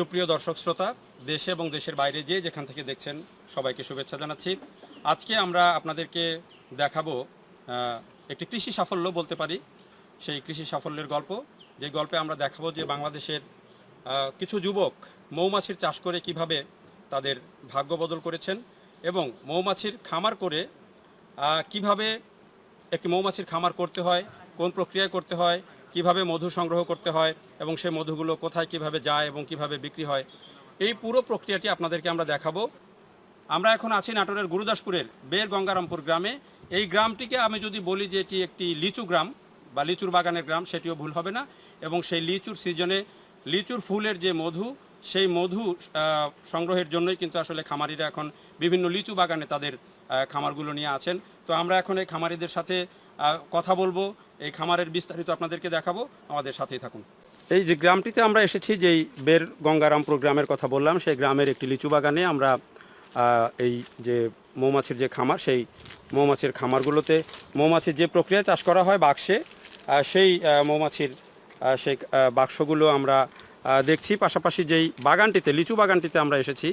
সুপ্রিয় দর্শক শ্রোতা, দেশে এবং দেশের বাইরে যে যেখান থেকে দেখছেন সবাইকে শুভেচ্ছা জানাচ্ছি। আজকে আমরা আপনাদেরকে দেখাবো একটি কৃষি সাফল্য বলতে পারি। সেই কৃষি সাফল্যের গল্প। যে গল্পে আমরা দেখাবো যে বাংলাদেশের কিছু যুবক মৌমাছির চাষ করে কীভাবে তাদের ভাগ্য বদল করেছেন এবং মৌমাছির খামার করে কীভাবে একটি মৌমাছির খামার করতে হয়, কোন প্রক্রিয়ায় করতে হয় কীভাবে মধু সংগ্রহ করতে হয় এবং সেই মধুগুলো কোথায় কীভাবে যায় এবং কীভাবে বিক্রি হয়, এই পুরো প্রক্রিয়াটি আপনাদেরকে আমরা দেখাবো। আমরা এখন আছি নাটোরের গুরুদাসপুরের বের গঙ্গারামপুর গ্রামে। এই গ্রামটিকে আমি যদি বলি যে এটি একটি লিচু গ্রাম বা লিচুর বাগানের গ্রাম, সেটিও ভুল হবে না। এবং সেই লিচুর সিজনে লিচুর ফুলের যে মধু, সেই মধু সংগ্রহের জন্যই কিন্তু আসলে খামারিরা এখন বিভিন্ন লিচু বাগানে তাদের খামারগুলো নিয়ে আছেন। তো আমরা এখন এই খামারিদের সাথে কথা বলব। এই খামারের বিস্তারিত আপনাদেরকে দেখাবো। আমাদের সাথেই থাকুন। এই যে গ্রামটিতে আমরা এসেছি, যেই বের গঙ্গারামপুর গ্রামের কথা বললাম, সেই গ্রামের একটি লিচু বাগানে আমরা এই যে মৌমাছির যে খামার, সেই মৌমাছির খামারগুলোতে মৌমাছির যে প্রক্রিয়া চাষ করা হয় বাক্সে সেই মৌমাছির সেই বাক্সগুলো আমরা দেখছি। পাশাপাশি যেই বাগানটিতে, লিচু বাগানটিতে আমরা এসেছি,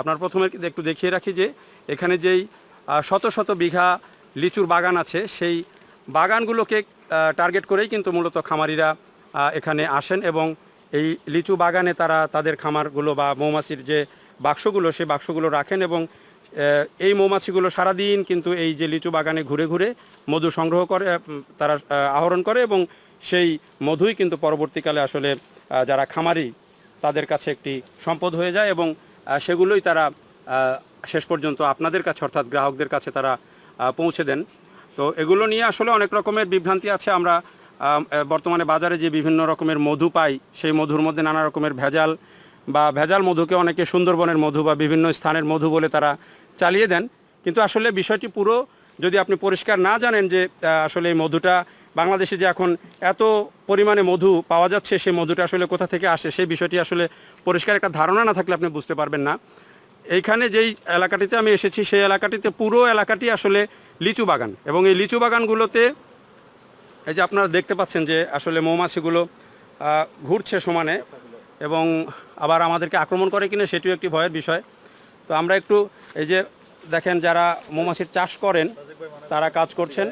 আপনার প্রথমে একটু দেখিয়ে রাখি যে, এখানে যেই শত শত বিঘা লিচুর বাগান আছে, সেই বাগানগুলোকে টার্গেট করেই কিন্তু মূলত খামারিরা এখানে আসেন এবং এই লিচু বাগানে তারা তাদের খামারগুলো বা মৌমাছির যে বাক্সগুলো, সেই বাক্সগুলো রাখেন এবং এই মৌমাছিগুলো সারাদিন কিন্তু এই যে লিচু বাগানে ঘুরে ঘুরে মধু সংগ্রহ করে তারা আহরণ করে এবং সেই মধুই কিন্তু পরবর্তীকালে আসলে যারা খামারি তাদের কাছে একটি সম্পদ হয়ে যায় এবং সেগুলোই তারা শেষ পর্যন্ত আপনাদের কাছে অর্থাৎ গ্রাহকদের কাছে তারা পৌঁছে দেন। তো এগুলো নিয়ে আসলে অনেক রকমের বিভ্রান্তি আছে। আমরা বর্তমানে বাজারে যে বিভিন্ন রকমের মধু পাই, সেই মধুর মধ্যে নানা রকমের ভেজাল বা ভেজাল মধুকে অনেকে সুন্দরবনের মধু বা বিভিন্ন স্থানের মধু বলে তারা চালিয়ে দেন। কিন্তু আসলে বিষয়টি পুরো যদি আপনি পরিষ্কার না জানেন যে আসলে এই মধুটা বাংলাদেশে যে এখন এত পরিমাণে মধু পাওয়া যাচ্ছে, সেই মধুটা আসলে কোথা থেকে আসে, সেই বিষয়টি আসলে পরিষ্কার একটা ধারণা না থাকলে আপনি বুঝতে পারবেন না। এইখানে যেই এলাকাটিতে আমি এসেছি, সেই এলাকাটিতে পুরো এলাকাটি আসলে লিচু বাগান। এবং এই লিচু বাগানগুলোতে এই যে আপনারা দেখতে পাচ্ছেন যে আসলে মৌমাছিগুলো ঘুরছে সমানে এবং আবার আমাদেরকে আক্রমণ করে কিনা সেটিও একটি ভয়ের বিষয়। তো আমরা একটু এই যে দেখেন যারা মৌমাছির চাষ করেন, তারা কাজ করছেন।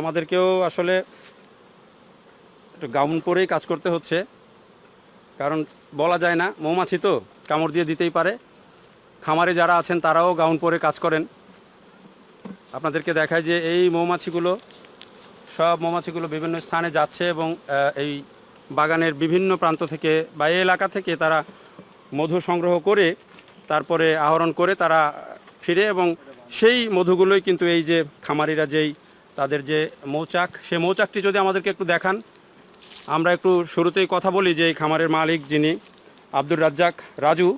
আমাদেরকেও আসলে একটু গাউন পরেই কাজ করতে হচ্ছে। কারণ বলা যায় না, মৌমাছি তো কামড় দিয়ে দিতেই পারে। খামারে যারা আছেন, তারাও গাউন পরে কাজ করেন। আপনাদেরকে দেখায় যে এই মৌমাছিগুলো, সব মৌমাছিগুলো বিভিন্ন স্থানে যাচ্ছে এবং এই বাগানের বিভিন্ন প্রান্ত থেকে বা এই এলাকা থেকে তারা মধু সংগ্রহ করে, তারপরে আহরণ করে তারা ফিরে এবং সেই মধুগুলোই কিন্তু এই যে খামারিরা যেই তাদের যে মৌচাক, সেই মৌচাকটি যদি আমাদেরকে একটু দেখান। আমরা একটু শুরুতেই কথা বলি যে এই খামারের মালিক যিনি আব্দুর রাজ্জাক রাজু।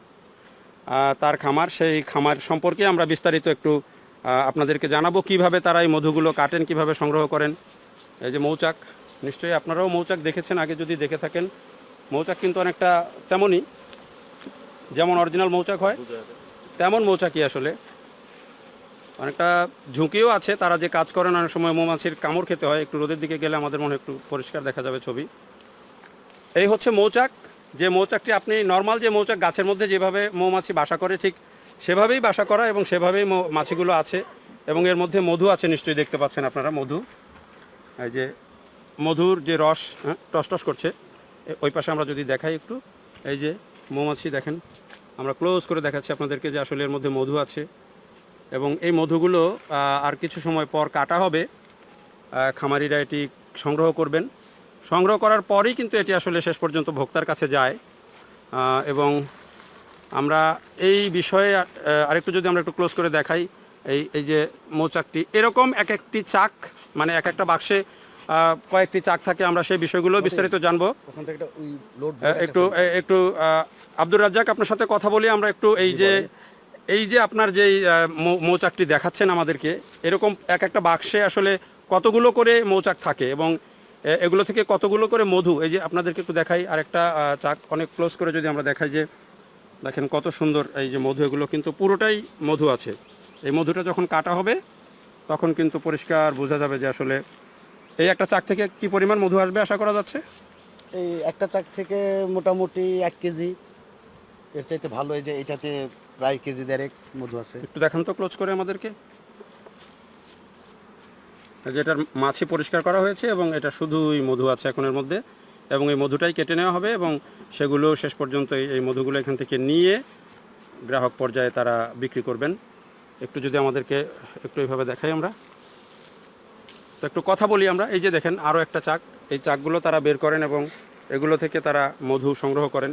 তার খামার, সেই খামার সম্পর্কে আমরা বিস্তারিত একটু আপনাদেরকে জানাব কীভাবে তারা এই মধুগুলো কাটেন, কীভাবে সংগ্রহ করেন। এই যে মৌচাক, নিশ্চয়ই আপনারাও মৌচাক দেখেছেন, আগে যদি দেখে থাকেন। মৌচাক কিন্তু অনেকটা তেমনই, যেমন অরিজিনাল মৌচাক হয়, তেমন মৌচাকই আসলে। অনেকটা ঝুঁকিও আছে, তারা যে কাজ করেন, অনেক সময় মৌমাছির কামড় খেতে হয়, একটু রোদের দিকে গেলে আমাদের মনে একটু পরিষ্কার দেখা যাবে ছবি। এই হচ্ছে মৌচাক যে মৌচাকটি আপনি নর্মাল যে মৌচাক গাছের মধ্যে যেভাবে মৌমাছি বাসা করে, ঠিক সেভাবেই বাসা করা এবং সেভাবেই মাছিগুলো আছে এবং এর মধ্যে মধু আছে, নিশ্চয়ই দেখতে পাচ্ছেন আপনারা মধু। এই যে মধুর যে রস হ্যাঁ টস টস করছে। ওই পাশে আমরা যদি দেখাই একটু, এই যে মৌমাছি দেখেন, আমরা ক্লোজ করে দেখাচ্ছি আপনাদেরকে যে আসলে এর মধ্যে মধু আছে। এবং এই মধুগুলো আর কিছু সময় পর কাটা হবে খামারিরা এটি সংগ্রহ করবেন। সংগ্রহ করার পরেই কিন্তু এটি আসলে শেষ পর্যন্ত ভোক্তার কাছে যায়। এবং আমরা এই বিষয়ে আরেকটু যদি আমরা একটু ক্লোজ করে দেখাই এই এই যে মৌচাকটি এরকম এক একটি চাক মানে এক একটা বাক্সে কয়েকটি চাক থাকে আমরা সেই বিষয়গুলো বিস্তারিত জানব। একটা একটু আব্দুর রাজ্জাক আপনার সাথে কথা বলি আমরা একটু এই যে এই যে আপনার যেই মৌচাকটি দেখাচ্ছেন আমাদেরকে এরকম এক একটা বাক্সে আসলে কতগুলো করে মৌচাক থাকে? এবং এগুলো থেকে কতগুলো করে মধু? এই যে আপনাদেরকে একটু দেখাই আর একটা চাক অনেক ক্লোজ করে যদি আমরা দেখাই যে দেখেন কত সুন্দর এই যে মধু এগুলো কিন্তু পুরোটাই মধু আছে। এই মধুটা যখন কাটা হবে তখন কিন্তু পরিষ্কার বোঝা যাবে যে আসলে এই একটা চাক থেকে কি পরিমাণ মধু আসবে আশা করা যাচ্ছে? এই একটা চাক থেকে মোটামুটি এক কেজি। এর চাইতে ভালো এই যে এটাতে প্রায় কেজি দেড়েক মধু আছে। একটু দেখান তো ক্লোজ করে আমাদেরকে। এই যে এটার মাছি পরিষ্কার করা হয়েছে এবং এটা শুধুই মধু আছে এখন এর মধ্যে এবং এই মধুটাই কেটে নেওয়া হবে এবং সেগুলো শেষ পর্যন্ত এই মধুগুলো এখান থেকে নিয়ে গ্রাহক পর্যায়ে তারা বিক্রি করবেন। একটু যদি আমাদেরকে একটু এইভাবে দেখাই আমরা। তো একটু কথা বলি আমরা। এই যে দেখেন আরও একটা চাক। এই চাকগুলো তারা বের করেন এবং এগুলো থেকে তারা মধু সংগ্রহ করেন।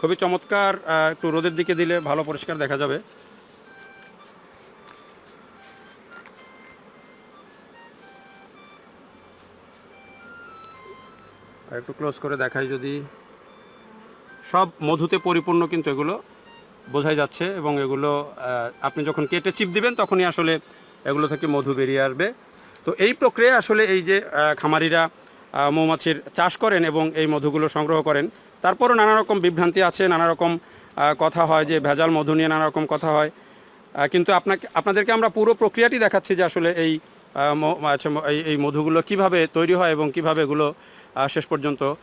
খুবই চমৎকার একটু রোদের দিকে দিলে ভালো পরিষ্কার দেখা যাবে। একটু ক্লোজ করে দেখাই যদি। সব মধুতে পরিপূর্ণ কিন্তু এগুলো বোঝাই যাচ্ছে এবং এগুলো আপনি যখন কেটে চিপ দিবেন তখনই আসলে এগুলো থেকে মধু বেরিয়ে আসবে। তো এই প্রক্রিয়া আসলে এই যে খামারিরা মৌমাছির চাষ করেন এবং এই মধুগুলো সংগ্রহ করেন তারপরও নানা রকম বিভ্রান্তি আছে নানা রকম কথা হয় যে ভেজাল মধু নিয়ে নানা রকম কথা হয়। কিন্তু আপনাকে আপনাদেরকে আমরা পুরো প্রক্রিয়াটি দেখাচ্ছি যে আসলে এই আচ্ছা, এই মধুগুলো কীভাবে তৈরি হয় এবং কীভাবে এগুলো শেষ পর্যন্ত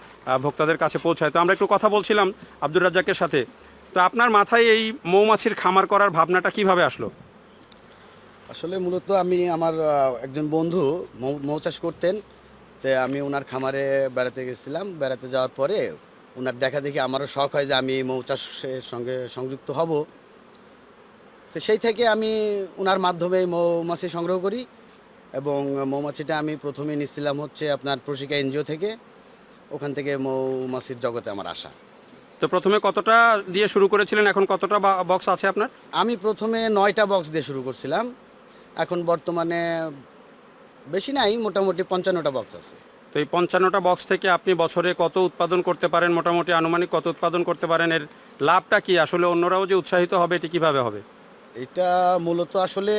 ভোক্তাদের কাছে পৌঁছায়। তো আমরা একটু কথা বলছিলাম আব্দুর রাজ্জাকের সাথে। তো আপনার মাথায় এই মৌমাছির খামার করার ভাবনাটা কীভাবে আসলো? আসলে মূলত আমি আমার একজন বন্ধু মৌ- চাষ করতেন। তো আমি ওনার খামারে বেড়াতে গেছিলাম। বেড়াতে যাওয়ার পরে ওনার দেখা দেখি আমারও শখ হয় যে আমি মৌ চাষের সঙ্গে সংযুক্ত হব। তো সেই থেকে আমি ওনার মাধ্যমে মৌমাছি সংগ্রহ করি। এবং মৌমাছিটা আমি প্রথমে নিচ্ছিলাম হচ্ছে আপনার প্রশিকা এনজিও থেকে। ওখান থেকে মৌমাছির জগতে আমার আসা। তো প্রথমে কতটা দিয়ে শুরু করেছিলেন? এখন কতটা বক্স আছে আপনার? আমি প্রথমে নয়টা বক্স দিয়ে শুরু করছিলাম। এখন বর্তমানে বেশি নাই মোটামুটি পঞ্চান্নটা বক্স আছে। তো এই পঞ্চান্নটা বক্স থেকে আপনি বছরে কত উৎপাদন করতে পারেন? মোটামুটি আনুমানিক কত উৎপাদন করতে পারেন? এর লাভটা কি? আসলে অন্যরাও যে উৎসাহিত হবে এটি কীভাবে হবে? এটা মূলত আসলে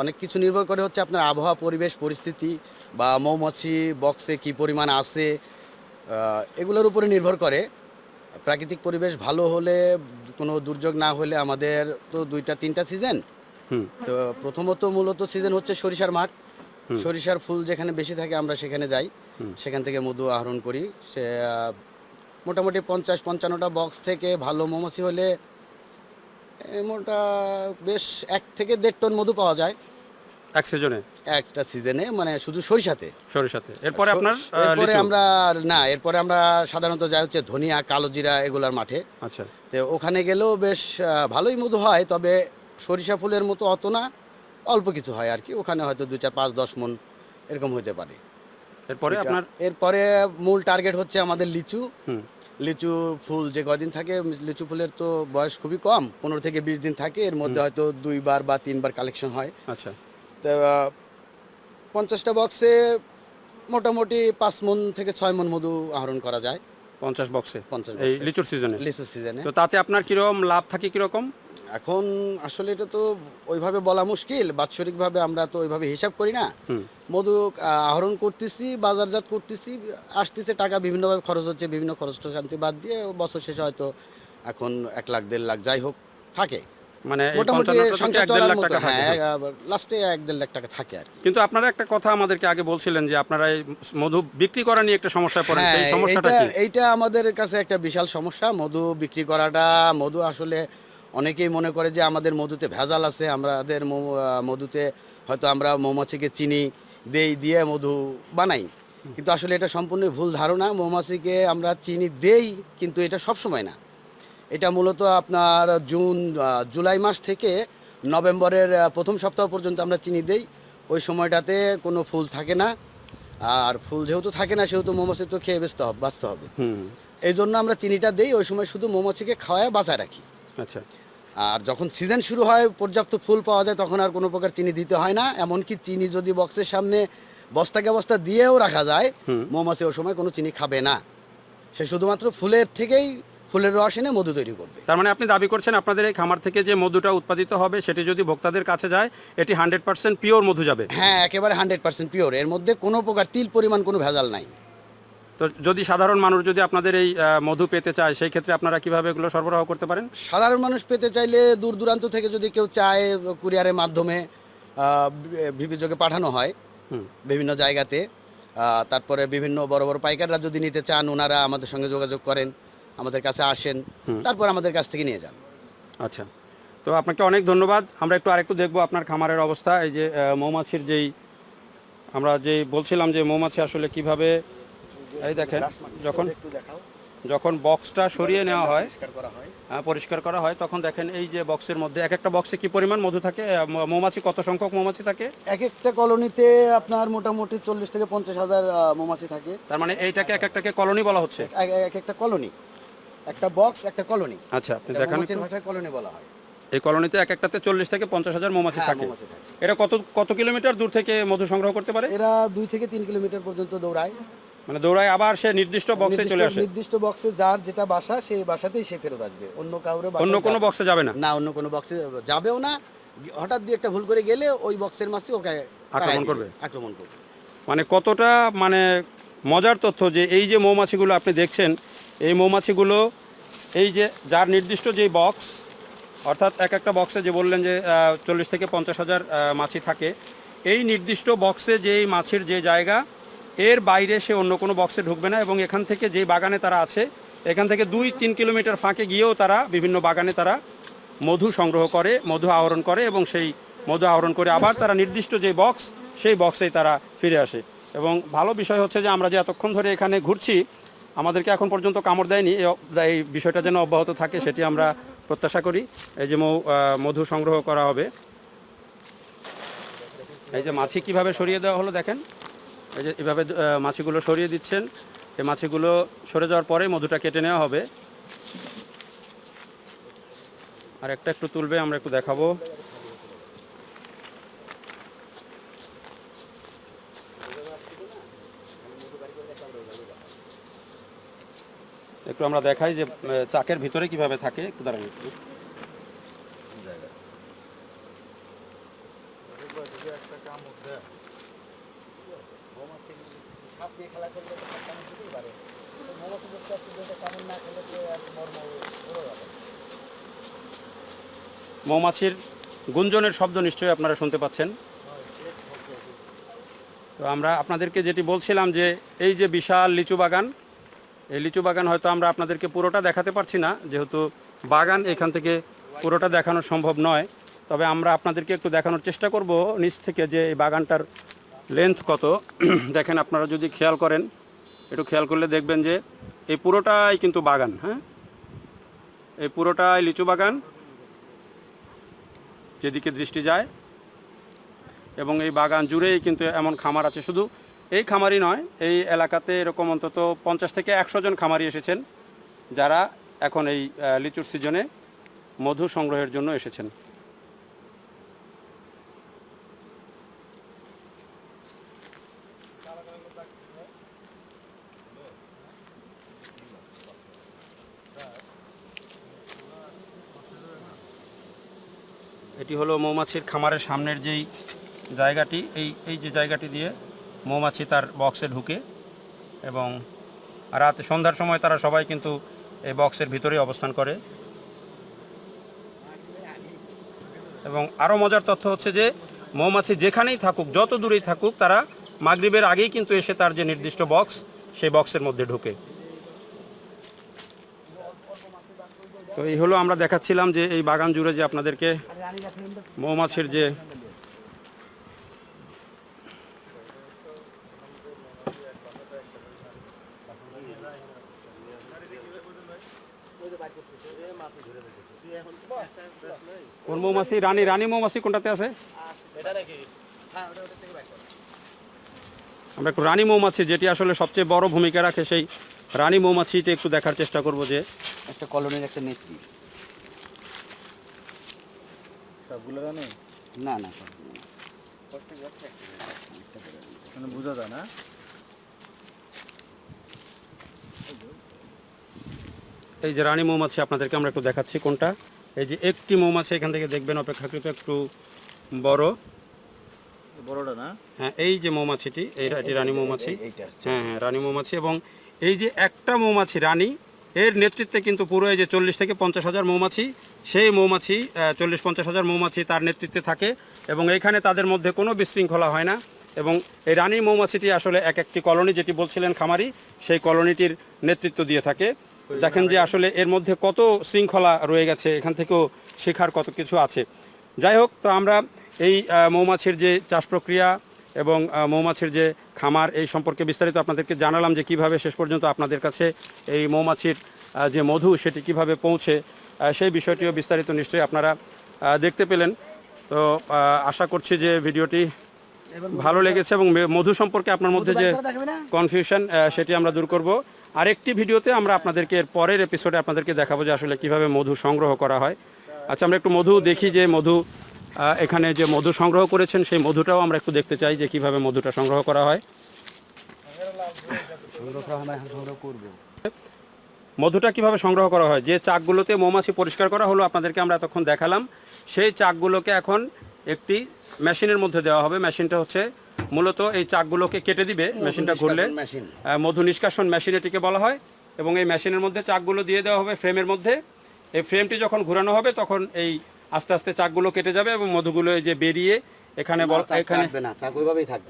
অনেক কিছু নির্ভর করে হচ্ছে আপনার আবহাওয়া পরিবেশ পরিস্থিতি বা মৌমাছি বক্সে কি পরিমাণ আছে এগুলোর উপরে নির্ভর করে। প্রাকৃতিক পরিবেশ ভালো হলে কোনো দুর্যোগ না হলে আমাদের তো দুইটা তিনটা সিজন তো প্রথমত মূলত সিজন হচ্ছে সরিষার মাঠ। সরিষার ফুল যেখানে বেশি থাকে আমরা সেখানে যাই। সেখান থেকে মধু আহরণ করি। সে মোটামুটি পঞ্চাশ পঞ্চান্নটা বক্স থেকে ভালো মৌমাছি হলে মোটা বেশ এক থেকে দেড় টন মধু পাওয়া যায়। এক সিজনে? একটা সিজনে মানে শুধু সরিষাতে। সরিষাতে। এরপরে আপনার এরপরে আমরা না এরপরে আমরা সাধারণত যাই হচ্ছে ধনিয়া কালো জিরা এগুলার মাঠে। আচ্ছা। তো ওখানে গেলেও বেশ ভালোই মধু হয় তবে সরিষা ফুলের মতো অত না অল্প কিছু হয় আর কি। ওখানে হয়তো দু চার পাঁচ দশ মন এরকম হতে পারে। এরপরে আপনার? এরপরে মূল টার্গেট হচ্ছে আমাদের লিচু। হুম। লিচু ফুল যে কদিন থাকে লিচু ফুলের তো বয়স খুবই কম পনেরো থেকে বিশ দিন থাকে এর মধ্যে হয়তো দুইবার বা তিনবার কালেকশন হয়। আচ্ছা। তো পঞ্চাশটা বক্সে মোটামুটি পাঁচ মন থেকে ছয় মন মধু আহরণ করা যায়। পঞ্চাশ বক্সে পঞ্চাশ এই লিচুর সিজনে লিচুর সিজনে তো তাতে আপনার কীরকম লাভ থাকে কীরকম? এখন আসলে এটা তো ওইভাবে বলা মুশকিল বাৎসরিকভাবে আমরা তো ওইভাবে হিসাব করি না। মধু আহরণ করতেছি বাজারজাত করতেছি আসতেছে টাকা বিভিন্নভাবে খরচ হচ্ছে বিভিন্ন খরচ শান্তি বাদ দিয়ে বছর শেষে হয়তো এখন এক লাখ দেড় লাখ যাই হোক থাকে। মানে মোটামুটি লাখ টাকা হ্যাঁ লাস্টে এক দেড় লাখ টাকা থাকে আর কিন্তু আপনারা একটা কথা আমাদেরকে আগে বলছিলেন যে আপনারা মধু বিক্রি করা নিয়ে একটা সমস্যায় পড়েন সেই হ্যাঁ, সমস্যাটা কি? এইটা আমাদের কাছে একটা বিশাল সমস্যা। মধু বিক্রি করাটা মধু আসলে অনেকেই মনে করে যে আমাদের মধুতে ভেজাল আছে আমাদের মধুতে হয়তো আমরা মৌমাছিকে চিনি দেই দিয়ে মধু বানাই। কিন্তু আসলে এটা সম্পূর্ণ ভুল ধারণা মৌমাছিকে আমরা চিনি দেই কিন্তু এটা সব সময় না। এটা মূলত আপনার জুন জুলাই মাস থেকে নভেম্বরের প্রথম সপ্তাহ পর্যন্ত আমরা চিনি দেই। ওই সময়টাতে কোনো ফুল থাকে না। আর ফুল যেহেতু থাকে না সেহেতু মৌমাছি তো খেয়ে বেচতে হবে বাঁচতে হবে। এই জন্য আমরা চিনিটা দেই ওই সময় শুধু মৌমাছিকে খাওয়ায় বাঁচায় রাখি। আচ্ছা। আর যখন সিজন শুরু হয় পর্যাপ্ত ফুল পাওয়া যায় তখন আর কোনো প্রকার চিনি দিতে হয় না। এমনকি চিনি যদি বক্সের সামনে বস্তাকে বস্তা দিয়েও রাখা যায় মৌমাছি ওই সময় কোনো চিনি খাবে না। সে শুধুমাত্র ফুলের থেকেই ফুলের রস এনে মধু তৈরি করবে। তার মানে আপনি দাবি করছেন আপনাদের এই খামার থেকে যে মধুটা উৎপাদিত হবে সেটি যদি ভোক্তাদের কাছে যায় এটি হান্ড্রেড পার্সেন্ট পিওর মধু যাবে। হ্যাঁ একেবারে হান্ড্রেড পার্সেন্ট পিওর এর মধ্যে কোনো প্রকার তিল পরিমাণ কোনো ভেজাল নাই। তো যদি সাধারণ মানুষ যদি আপনাদের এই মধু পেতে চায় সেই ক্ষেত্রে আপনারা কীভাবে এগুলো সরবরাহ করতে পারেন? সাধারণ মানুষ পেতে চাইলে দূর দূরান্ত থেকে যদি কেউ চায় কুরিয়ারের মাধ্যমে বিভিযোগে পাঠানো হয় বিভিন্ন জায়গাতে তারপরে বিভিন্ন বড় বড় পাইকাররা যদি নিতে চান ওনারা আমাদের সঙ্গে যোগাযোগ করেন আমাদের কাছে আসেন তারপর আমাদের কাছ থেকে নিয়ে যান। আচ্ছা। তো আপনাকে অনেক ধন্যবাদ। আমরা একটু আরেকটু দেখব আপনার খামারের অবস্থা। এই যে মৌমাছির যেই আমরা যে বলছিলাম যে মৌমাছি আসলে কীভাবে এই দেখেন যখন যখন বক্সটা সরিয়ে নেওয়া হয় পরিষ্কার করা হয়। পরিষ্কার করা হয় তখন দেখেন এই যে বক্সের মধ্যে এক একটা বক্সে কি পরিমাণ মধু থাকে? মৌমাছি কত সংখ্যক মৌমাছি থাকে? এক একটা কলোনিতে আপনার মোটামুটি চল্লিশ থেকে পঞ্চাশ হাজার মৌমাছি থাকে। তার মানে এইটাকে এক একটাকে কলোনি বলা হচ্ছে? এক- এক একটা কলোনি একটা বক্স একটা কলোনি আচ্ছা আপনি দেখান ভাষায় কলোনি বলা হয়। এই কলোনিতে এক একটাতে চল্লিশ থেকে পঞ্চাশ হাজার হ্যাঁ, থাকে। মৌমাছি থাকে। এটা কত কত কিলোমিটার দূর থেকে মধু সংগ্রহ করতে পারে? এরা দুই থেকে তিন কিলোমিটার পর্যন্ত দৌড়ায়। মানে দৌড়ায় আবার সে নির্দিষ্ট বক্সে চলে আসে। নির্দিষ্ট বক্সে যার যেটা বাসা সেই বাসাতেই সে ফেরত আসবে। অন্য কাউরে অন্য কোনো বক্সে যাবে না? না অন্য কোনো বক্সে যাবেও না। হঠাৎ দিয়ে একটা ভুল করে গেলে ওই বক্সের মাছি ওকে আক্রমণ করবে? আক্রমণ করবে। মানে কতটা মানে মজার তথ্য যে এই যে মৌমাছিগুলো আপনি দেখছেন এই মৌমাছিগুলো এই যে যার নির্দিষ্ট যে বক্স অর্থাৎ এক একটা বক্সে যে বললেন যে চল্লিশ থেকে পঞ্চাশ হাজার মাছি থাকে এই নির্দিষ্ট বক্সে যেই মাছির যে জায়গা এর বাইরে সে অন্য কোনো বক্সে ঢুকবে না এবং এখান থেকে যে বাগানে তারা আছে, এখান থেকে দুই তিন কিলোমিটার ফাঁকে গিয়েও তারা বিভিন্ন বাগানে তারা মধু সংগ্রহ করে, মধু আহরণ করে এবং সেই মধু আহরণ করে আবার তারা নির্দিষ্ট যে বক্স সেই বক্সেই তারা ফিরে আসে। এবং ভালো বিষয় হচ্ছে যে আমরা যে এতক্ষণ ধরে এখানে ঘুরছি, আমাদেরকে এখন পর্যন্ত কামড় দেয়নি। এই বিষয়টা যেন অব্যাহত থাকে সেটি আমরা প্রত্যাশা করি। এই যে মৌ মধু সংগ্রহ করা হবে। এই যে মাছি কীভাবে সরিয়ে দেওয়া হলো দেখেন। এই যে এভাবে মাছিগুলো সরিয়ে দিচ্ছেন। এই মাছিগুলো সরে যাওয়ার পরে মধুটা কেটে নেওয়া হবে। আর একটা একটু তুলবে, আমরা একটু দেখাবো। একটু আমরা দেখাই যে চাকের ভিতরে কীভাবে থাকে। একটু দাঁড়ান একটু। মৌমাছির গুঞ্জনের শব্দ নিশ্চয়ই আপনারা শুনতে পাচ্ছেন। তো আমরা আপনাদেরকে যেটি বলছিলাম যে, এই যে বিশাল লিচু বাগান, এই লিচু বাগান হয়তো আমরা আপনাদেরকে পুরোটা দেখাতে পারছি না, যেহেতু বাগান এখান থেকে পুরোটা দেখানো সম্ভব নয়। তবে আমরা আপনাদেরকে একটু দেখানোর চেষ্টা করব নিচ থেকে যে এই বাগানটার লেন্থ কত। দেখেন আপনারা যদি খেয়াল করেন, একটু খেয়াল করলে দেখবেন যে, এই পুরোটাই কিন্তু বাগান হ্যাঁ? এই পুরোটাই লিচু বাগান। যেদিকে দৃষ্টি যায়। এবং এই বাগান জুড়েই কিন্তু এমন খামার আছে শুধু। এই খামারই নয়, এই এলাকাতে এরকম অন্তত পঞ্চাশ থেকে একশো জন খামারি এসেছেন, যারা এখন এই লিচুর সিজনে মধু সংগ্রহের জন্য এসেছেন। এটি হলো মৌমাছির খামারের সামনের যেই জায়গাটি, এই এই যে জায়গাটি দিয়ে মৌমাছি তার বক্সে ঢুকে এবং রাত, সন্ধ্যার সময় তারা সবাই কিন্তু এই বক্সের ভিতরেই অবস্থান করে। এবং আরও মজার তথ্য হচ্ছে যে, মৌমাছি যেখানেই থাকুক, যত দূরেই থাকুক, তারা মাগরিবের আগেই কিন্তু এসে তার যে নির্দিষ্ট বক্স সেই বক্সের মধ্যে ঢুকে। তো এই হলো আমরা দেখাচ্ছিলাম যে এই বাগান জুড়ে যে আপনাদেরকে মৌমাছির যে কোন মৌমাছি? রানী রানী মৌমাছি কোনটাতে আছে? আমরা একটু রানী মৌমাছি, যেটি আসলে সবচেয়ে বড় ভূমিকা রাখে সেই রানী মৌমাছিটা একটু দেখার চেষ্টা করব যে একটা কলোনির একটা নেত্রী। সবগুলো না না। মানে বোঝা যায় না? এই যে রানী মৌমাছি আপনাদেরকে আমরা একটু দেখাচ্ছি কোনটা। এই যে একটি মৌমাছি এখান থেকে দেখবেন অপেক্ষাকৃত একটু বড়। বড়টা না? হ্যাঁ এই যে মৌমাছিটি এই এটি রানী মৌমাছি। হ্যাঁ হ্যাঁ রানী মৌমাছি এবং এই যে একটা মৌমাছি রানী এর নেতৃত্বে কিন্তু পুরো এই যে চল্লিশ থেকে পঞ্চাশ হাজার মৌমাছি সেই মৌমাছি চল্লিশ পঞ্চাশ হাজার মৌমাছি তার নেতৃত্বে থাকে এবং এইখানে তাদের মধ্যে কোনো বিশৃঙ্খলা হয় না এবং এই রানী মৌমাছিটি আসলে এক একটি কলোনি, যেটি বলছিলেন খামারি, সেই কলোনিটির নেতৃত্ব দিয়ে থাকে। দেখেন যে আসলে এর মধ্যে কত শৃঙ্খলা রয়ে গেছে, এখান থেকেও শেখার কত কিছু আছে। যাই হোক, তো আমরা এই মৌমাছির যে চাষ প্রক্রিয়া এবং মৌমাছির যে খামার, এই সম্পর্কে বিস্তারিত আপনাদেরকে জানালাম যে কীভাবে শেষ পর্যন্ত আপনাদের কাছে এই মৌমাছির যে মধু, সেটি কীভাবে পৌঁছে সেই বিষয়টিও বিস্তারিত নিশ্চয়ই আপনারা দেখতে পেলেন। তো আশা করছি যে ভিডিওটি ভালো লেগেছে এবং মধু সম্পর্কে আপনার মধ্যে যে কনফিউশন সেটি আমরা দূর করব। আরেকটি ভিডিওতে আমরা আপনাদেরকে এর পরের এপিসোডে আপনাদেরকে দেখাবো যে আসলে কীভাবে মধু সংগ্রহ করা হয়। আচ্ছা আমরা একটু মধু দেখি যে মধু এখানে যে মধু সংগ্রহ করেছেন সেই মধুটাও আমরা একটু দেখতে চাই যে কীভাবে মধুটা সংগ্রহ করা হয়। সংগ্রহ সংগ্রহ করব। মধুটা কীভাবে সংগ্রহ করা হয়? যে চাকগুলোতে মৌমাছি পরিষ্কার করা হলো আপনাদেরকে আমরা এতক্ষণ দেখালাম। সেই চাকগুলোকে এখন একটি মেশিনের মধ্যে দেওয়া হবে। মেশিনটা হচ্ছে মূলত এই চাকগুলোকে কেটে দিবে মেশিনটা ঘুরলে। মধু নিষ্কাশন মেশিন এটিকে বলা হয়। এবং এই মেশিনের মধ্যে চাকগুলো দিয়ে দেওয়া হবে ফ্রেমের মধ্যে। এই ফ্রেমটি যখন ঘোরানো হবে তখন এই আস্তে আস্তে চাকগুলো কেটে যাবে এবং মধুগুলো এই যে বেরিয়ে এখানে এখানে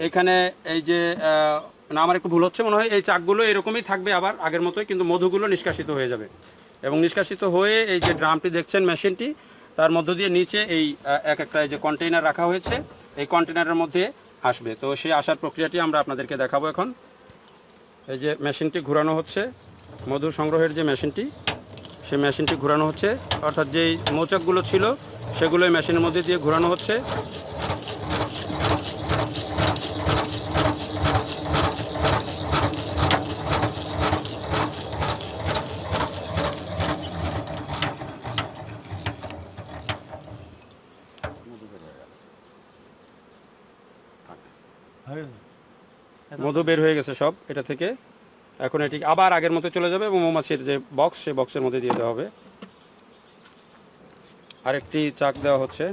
এখানে এই যে আহ, না আমার একটু ভুল হচ্ছে মনে হয় এই চাকগুলো এরকমই থাকবে আবার আগের মতোই কিন্তু মধুগুলো নিষ্কাশিত হয়ে যাবে। এবং নিষ্কাশিত হয়ে এই যে ড্রামটি দেখছেন মেশিনটি তার মধ্য দিয়ে নিচে এই এক একটা যে কন্টেইনার রাখা হয়েছে এই কন্টেইনারের মধ্যে আসবে। তো সেই আসার প্রক্রিয়াটি আমরা আপনাদেরকে দেখাবো এখন। এই যে মেশিনটি ঘোরানো হচ্ছে মধু সংগ্রহের যে মেশিনটি সেই মেশিনটি ঘোরানো হচ্ছে। অর্থাৎ যেই মৌচাকগুলো ছিল সেগুলো মেশিনের মধ্যে দিয়ে ঘোরানো হচ্ছে। মধু বের হয়ে গেছে সব, এটা থেকে। এখন এটি আবার আগের মতো চলে যাবে এবং মৌমাছির যে বক্স সেই বক্সের মধ্যে দিয়ে দেওয়া হবে। আরেকটি চাক দেওয়া হচ্ছে।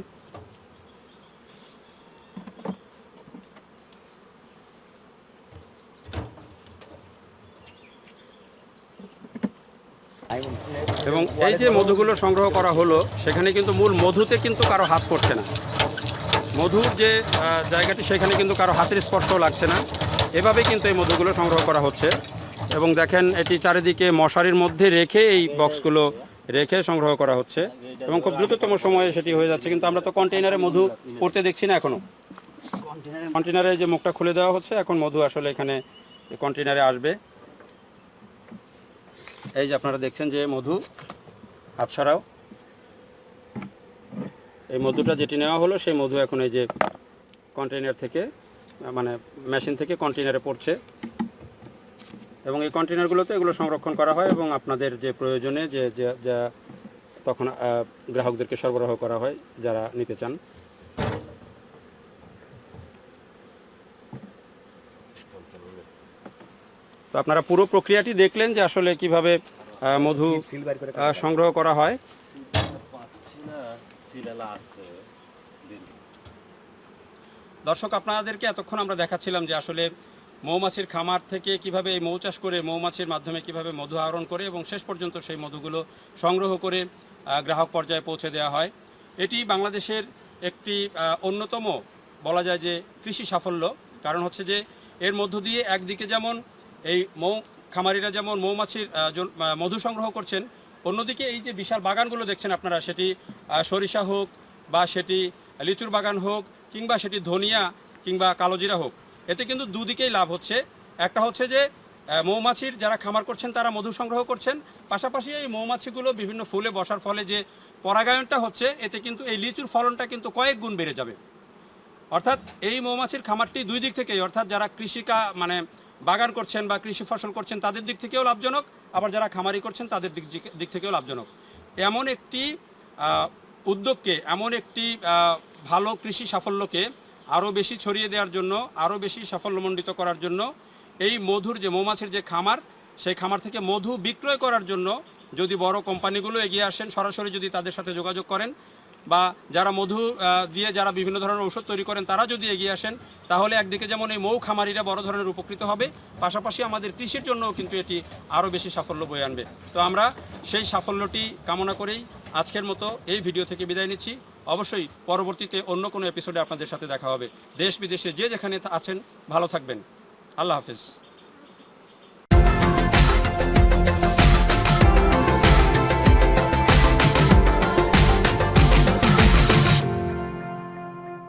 এবং এই যে মধুগুলো সংগ্রহ করা হলো, সেখানে কিন্তু মূল মধুতে কিন্তু কারও হাত পড়ছে না। মধুর যে জায়গাটি, সেখানে কিন্তু কারও হাতের স্পর্শ লাগছে না। এভাবেই কিন্তু এই মধুগুলো সংগ্রহ করা হচ্ছে। এবং দেখেন, এটি চারিদিকে মশারির মধ্যে রেখে এই বক্সগুলো রেখে সংগ্রহ করা হচ্ছে। এবং খুব দ্রুততম সময়ে সেটি হয়ে যাচ্ছে। কিন্তু আমরা তো কন্টেইনারে মধু পড়তে দেখছি না এখনও। কন্টেইনারে যে মুখটা খুলে দেওয়া হচ্ছে, এখন মধু আসলে এখানে কন্টেইনারে আসবে। এই যে আপনারা দেখছেন যে মধু হাত ছাড়াও। এই মধুটা যেটি নেওয়া হলো, সেই মধু এখন এই যে কন্টেইনার থেকে মানে মেশিন থেকে কন্টেনারে পড়ছে। এবং এই কন্টেনারগুলোতে এগুলো সংরক্ষণ করা হয় এবং আপনাদের যে প্রয়োজনে যে যে- যা তখন গ্রাহকদেরকে সরবরাহ করা হয় যারা নিতে চান। তো আপনারা পুরো প্রক্রিয়াটি দেখলেন যে আসলে কীভাবে মধু সংগ্রহ করা হয় পাচ্ছি না সিলালা আছে দর্শক, আপনাদেরকে এতক্ষণ আমরা দেখাচ্ছিলাম যে আসলে মৌমাছির খামার থেকে কীভাবে এই মৌ চাষ করে, মৌমাছির মাধ্যমে কীভাবে মধু আহরণ করে এবং শেষ পর্যন্ত সেই মধুগুলো সংগ্রহ করে গ্রাহক পর্যায়ে পৌঁছে দেওয়া হয়। এটি বাংলাদেশের একটি অন্যতম বলা যায় যে কৃষি সাফল্য। কারণ হচ্ছে যে এর মধ্য দিয়ে একদিকে যেমন এই মৌ খামারিরা যেমন মৌমাছির মধু সংগ্রহ করছেন, অন্যদিকে এই যে বিশাল বাগানগুলো দেখছেন আপনারা, সেটি সরিষা হোক বা সেটি লিচুর বাগান হোক কিংবা সেটি ধনিয়া কিংবা কালোজিরা হোক, এতে কিন্তু দুদিকেই লাভ হচ্ছে। একটা হচ্ছে যে মৌমাছির যারা খামার করছেন, তারা মধু সংগ্রহ করছেন। পাশাপাশি এই মৌমাছিগুলো বিভিন্ন ফুলে বসার ফলে যে পরাগায়নটা হচ্ছে, এতে কিন্তু এই লিচুর ফলনটা কিন্তু কয়েক গুণ বেড়ে যাবে। অর্থাৎ এই মৌমাছির খামারটি দুই দিক থেকেই, অর্থাৎ যারা কৃষিকা মানে বাগান করছেন বা কৃষি ফসল করছেন, তাদের দিক থেকেও লাভজনক। আবার যারা খামারি করছেন, তাদের দিক দিক থেকেও লাভজনক। এমন একটি উদ্যোগকে, এমন একটি ভালো কৃষি সাফল্যকে আরও বেশি ছড়িয়ে দেওয়ার জন্য, আরও বেশি সাফল্যমণ্ডিত করার জন্য এই মধুর যে মৌমাছির যে খামার, সেই খামার থেকে মধু বিক্রয় করার জন্য যদি বড় কোম্পানিগুলো এগিয়ে আসেন, সরাসরি যদি তাদের সাথে যোগাযোগ করেন বা যারা মধু দিয়ে যারা বিভিন্ন ধরনের ঔষধ তৈরি করেন, তারা যদি এগিয়ে আসেন, তাহলে একদিকে যেমন এই মৌ খামারিরা বড় ধরনের উপকৃত হবে, পাশাপাশি আমাদের কৃষির জন্যও কিন্তু এটি আরও বেশি সাফল্য বয়ে আনবে। তো আমরা সেই সাফল্যটি কামনা করেই আজকের মতো এই ভিডিও থেকে বিদায় নিচ্ছি। অবশ্যই পরবর্তীতে অন্য কোনো এপিসোডে আপনাদের সাথে দেখা হবে। দেশ বিদেশে যে যেখানে আছেন, ভালো থাকবেন। আল্লাহ হাফিজ।